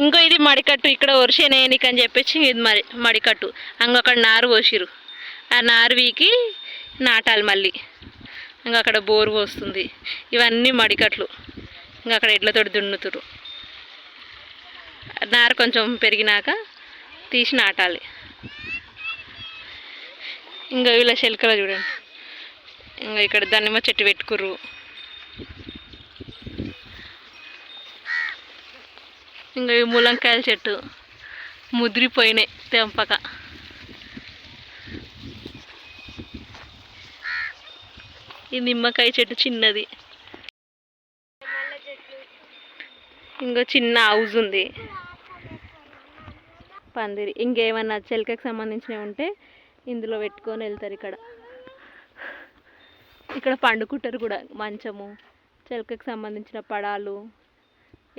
ఇంకో ఇది మడికట్టు ఇక్కడ ఒరిసేనేయనికి అని చెప్పేసి ఇది మరి మడికట్టు. అంగ అక్కడ నారు పోసిరు ఆ నారు వీకి నాటాలి మళ్ళీ. ఇంకా అక్కడ బోరు పోస్తుంది. ఇవన్నీ మడికట్లు. ఇంకా అక్కడ ఎడ్లతోటి దున్నుతురు నారు కొంచెం పెరిగినాక తీసి నాటాలి. ఇంకా వీళ్ళ శెల్కలో చూడండి. ఇంకా ఇక్కడ దానిమ్మ చెట్టు పెట్టుకుర్రు. ఇంకా ఈ ములంకాయల చెట్టు ముదిరిపోయినాయి తెంపక. ఈ నిమ్మకాయ చెట్టు చిన్నది. ఇంకో చిన్న హౌస్ ఉంది. పందిరి. ఇంకేమన్నా చెలికకు సంబంధించినవి ఉంటే ఇందులో పెట్టుకొని వెళ్తారు ఇక్కడ. ఇక్కడ పండుకుంటారు కూడా మంచము. చెలకకు సంబంధించిన పడాలు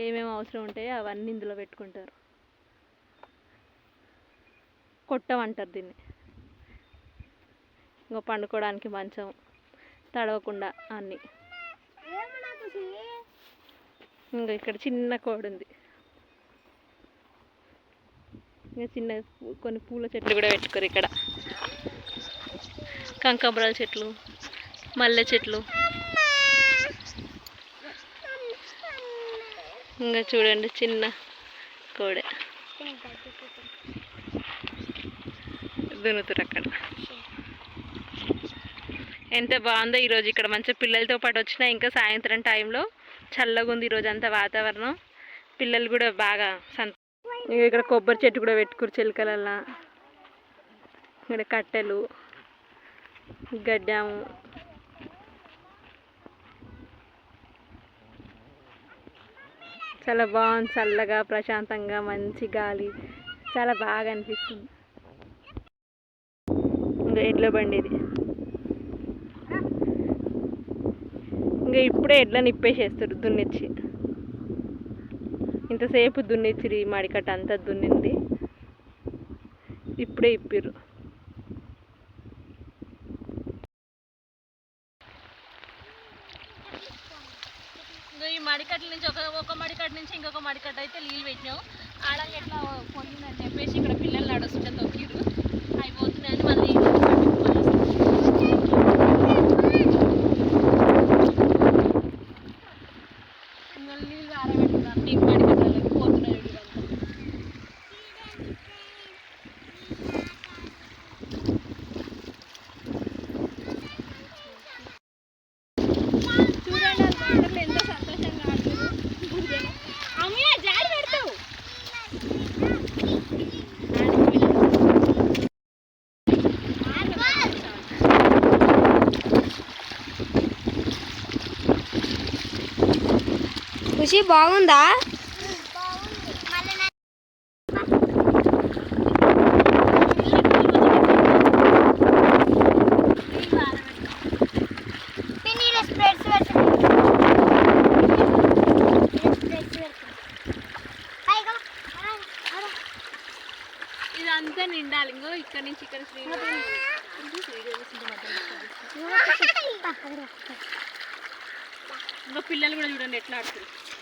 ఏమేమి అవసరం ఉంటాయో అవన్నీ ఇందులో పెట్టుకుంటారు. కొట్టం అంటారు దీన్ని. ఇంకా పండుకోవడానికి మంచం తడవకుండా అన్నీ. ఇంకా ఇక్కడ చిన్న కోడి ఉంది ఇంకా చిన్న కొన్ని పూల చెట్లు కూడా పెట్టుకోరు ఇక్కడ. కంకబరాల చెట్లు మల్లె చెట్లు. ఇంకా చూడండి చిన్న కోడ. దునుతురు అక్కడ. ఎంత బాగుందో ఈరోజు ఇక్కడ మంచి పిల్లలతో పాటు వచ్చిన ఇంకా సాయంత్రం టైంలో చల్లగా ఉంది ఈరోజు అంతా వాతావరణం. పిల్లలు కూడా బాగా సంత ఇక్కడ కొబ్బరి చెట్టు కూడా పెట్టుకురు చిలకలల్లా. ఇక్కడ కట్టెలు గడ్డాము. చాలా బాగుంది చల్లగా ప్రశాంతంగా మంచి గాలి. చాలా బాగా అనిపిస్తుంది. ఇంకా ఎడ్ల బండి ఇది. ఇంకా ఇప్పుడే ఎడ్ల నిప్పేసేస్తారు దున్నిచ్చి. ఇంతసేపు దున్నిచ్చిరి మడికట్ట అంతా దున్నింది. ఇప్పుడే ఇప్పిర్రు ఈ మడికట్ల నుంచి ఒక ఒక మడికట్ట నుంచి ఇంకొక మడికట్ట అయితే నీళ్ళు పెట్టినాం. ఆడ ఎట్లా పొందిందని చెప్పేసి ఇక్కడ పిల్లలు నడుస్తుంటే ఖుషి బాగుందా? ఇదంతా నిండాలి. ఇంకో ఇక్కడ నుంచి ఇక్కడ శ్రీవారి ఇంకా పిల్లలు కూడా చూడండి ఎట్లా ఆడుతారు